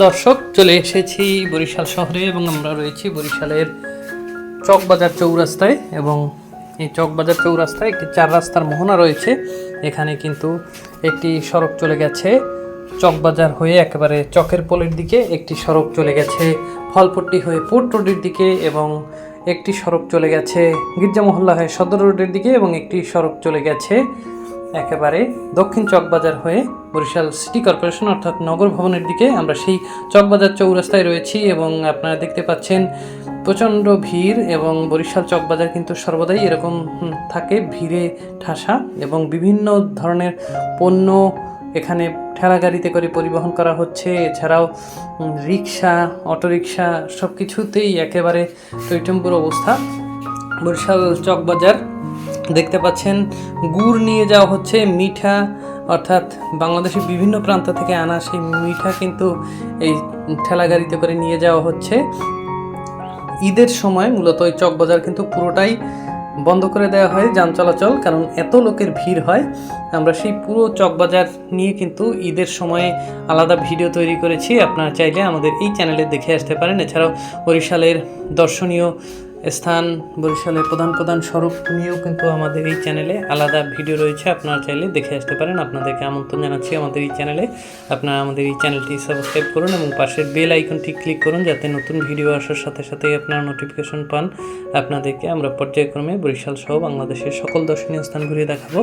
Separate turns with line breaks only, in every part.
দর্শক, চলে এসেছি বরিশাল শহরে এবং আমরা রয়েছি বরিশালের চকবাজার চৌরাস্তায় এবং এই চকবাজার চৌরাস্তায় একটি চার রাস্তার মোহনা রয়েছে। এখানে কিন্তু একটি সড়ক চলে গেছে। চকবাজার হয়ে একেবারে চকের পোলের দিকে একটি সড়ক চলে গেছে। ফলপট্টি হয়ে পোর্ট রোডের দিকে এবং একটি সড়ক চলে গেছে গির্জা মহল্লা হয়ে সদর রোডের দিকে এবং একটি সড়ক চলে গেছে। একেবারে দক্ষিণ চকবাজার হয়ে বরিশাল সিটি কর্পোরেশন অর্থাৎ নগর ভবনের দিকে আমরা সেই চকবাজার চৌরাস্তায় রয়েছি এবং আপনারা দেখতে পাচ্ছেন প্রচণ্ড ভিড় এবং বরিশাল চকবাজার কিন্তু সর্বদাই এরকম থাকে ভিড়ে ঠাসা এবং বিভিন্ন ধরনের পণ্য এখানে ঠেলা গাড়িতে করে পরিবহন করা হচ্ছে। এছাড়াও রিক্সা অটোরিকশা সব কিছুতেই একেবারে টৈটম্বুর অবস্থা। বরিশাল চকবাজার দেখতে পাচ্ছেন, গুড় নিয়ে যাওয়া হচ্ছে মিঠা, অর্থাৎ বাংলাদেশের বিভিন্ন প্রান্ত থেকে আনা সেই মিঠা কিন্তু এই ঠেলা গাড়িতে করে নিয়ে যাওয়া হচ্ছে। ঈদের সময় মূলত ওই চকবাজার কিন্তু পুরোটাই বন্ধ করে দেওয়া হয় যান চলাচল, কারণ এত লোকের ভিড় হয়। আমরা সেই পুরো চকবাজার নিয়ে কিন্তু ঈদের সময়ে আলাদা ভিডিও তৈরি করেছি। আপনারা চাইলে আমাদের এই চ্যানেলে দেখে আসতে পারেন। এছাড়াও বরিশালের দর্শনীয় স্থান বরিশালের প্রধান প্রধান সড়ক নিয়েও কিন্তু আমাদের এই চ্যানেলে আলাদা ভিডিও রয়েছে। আপনারা চাইলে দেখে আসতে পারেন। আপনাদেরকে আমন্ত্রণ জানাচ্ছি আমাদের এই চ্যানেলে। আপনারা আমাদের এই চ্যানেলটি সাবস্ক্রাইব করুন এবং পাশের বেল আইকনটি ক্লিক করুন যাতে নতুন ভিডিও আসার সাথে সাথেই আপনারা নোটিফিকেশন পান। আপনাদেরকে আমরা পর্যায়ক্রমে বরিশাল সহ বাংলাদেশের সকল দর্শনীয় স্থান ঘুরিয়ে দেখাবো।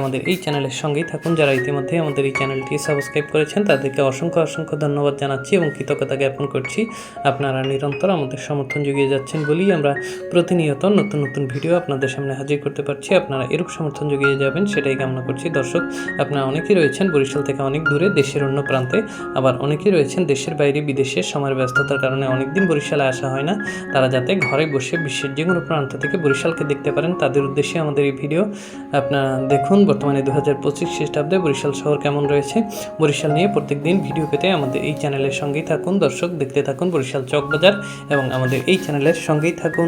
আমাদের এই চ্যানেলের সঙ্গেই থাকুন। যারা ইতিমধ্যে আমাদের এই চ্যানেলটি সাবস্ক্রাইব করেছেন, তাদেরকে অসংখ্য অসংখ্য ধন্যবাদ জানাচ্ছি এবং কৃতজ্ঞতা জ্ঞাপন করছি। আপনারা নিরন্তর আমাদের সমর্থন জুগিয়ে যাচ্ছেন বলেই আমরা প্রতিনিয়ত নতুন নতুন ভিডিও আপনাদের সামনে হাজির করতে পারছি। আপনারা এরূপ সমর্থন জুগিয়ে যাবেন, সেটাই কামনা করছি। দর্শক, আপনারা অনেকেই রয়েছেন বরিশাল থেকে অনেক দূরে, দেশের অন্য প্রান্তে। আবার অনেকেই রয়েছেন দেশের বাইরে, বিদেশে। সময়ের ব্যস্ততার কারণে অনেকদিন বরিশালে আসা হয় না। তারা যাতে ঘরে বসে বিশ্বের যে কোনো প্রান্ত থেকে বরিশালকে দেখতে পারেন, তাদের উদ্দেশ্যে আমাদের এই ভিডিও আপনারা দেখুন। বর্তমানে দু হাজার পঁচিশ খ্রিস্টাব্দে বরিশাল শহর কেমন রয়েছে? বরিশাল নিয়ে প্রত্যেকদিন ভিডিও পেতে আমাদের এই চ্যানেলের সঙ্গেই থাকুন। দর্শক, দেখতে থাকুন বরিশাল চকবাজার এবং আমাদের এই চ্যানেলের সঙ্গেই থাকুন।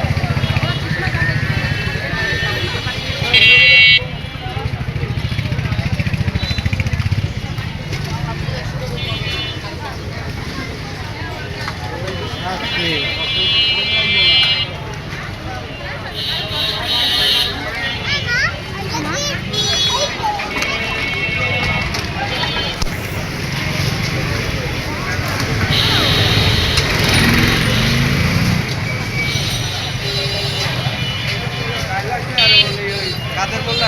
Yeah. রাতের
বললে